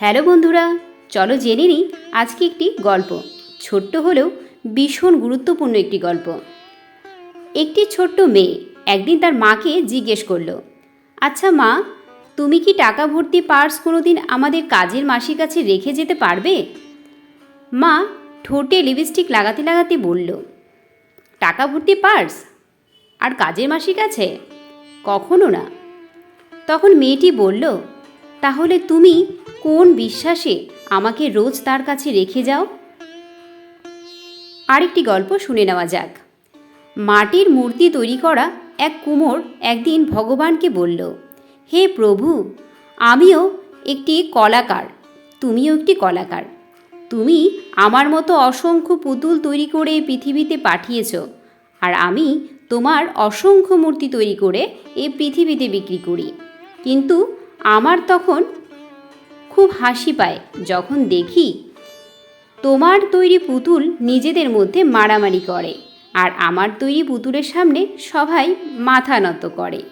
Hello বন্ধুরা, চলো জেনে নিই আজকে একটি গল্প। ছোট্ট হলেও ভীষণ গুরুত্বপূর্ণ একটি গল্প। একটি ছোট্ট মেয়ে একদিন তার মাকে জিজ্ঞেস করল আচ্ছা মা, তুমি কি টাকা ভর্তি পার্স কোনো দিন আমাদের কাজের মাসির কাছে রেখে যেতে পারবে? মা ঠোঁটে লিপস্টিক লাগাতে লাগাতে বলল, টাকা ভর্তি পার্স? আর কাজের মাসির কাছে? কখনো না? তখন মেয়েটি বলল তাহলে তুমি কোন বিশ্বাসে আমাকে রোজ তার কাছে রেখে যাও? আরেকটি গল্প শুনে নেওয়া যাক। মাটির মূর্তি তৈরি করা এক কুমোর একদিন ভগবানকে বলল, হে প্রভু, আমিও একটি কলাকার, তুমিও একটি কলাকার। তুমি আমার মতো অসংখ্য পুতুল তৈরি করে পৃথিবীতে পাঠিয়েছ, আর আমি তোমার অসংখ্য মূর্তি তৈরি করে এই পৃথিবীতে বিক্রি করি। কিন্তু আমার তখন খুব হাসি পায় যখন দেখি তোমার তৈরি পুতুল নিজেদের মধ্যে মারামারি করে আর আমার তৈরি পুতুলের সামনে সবাই মাথা নত করে।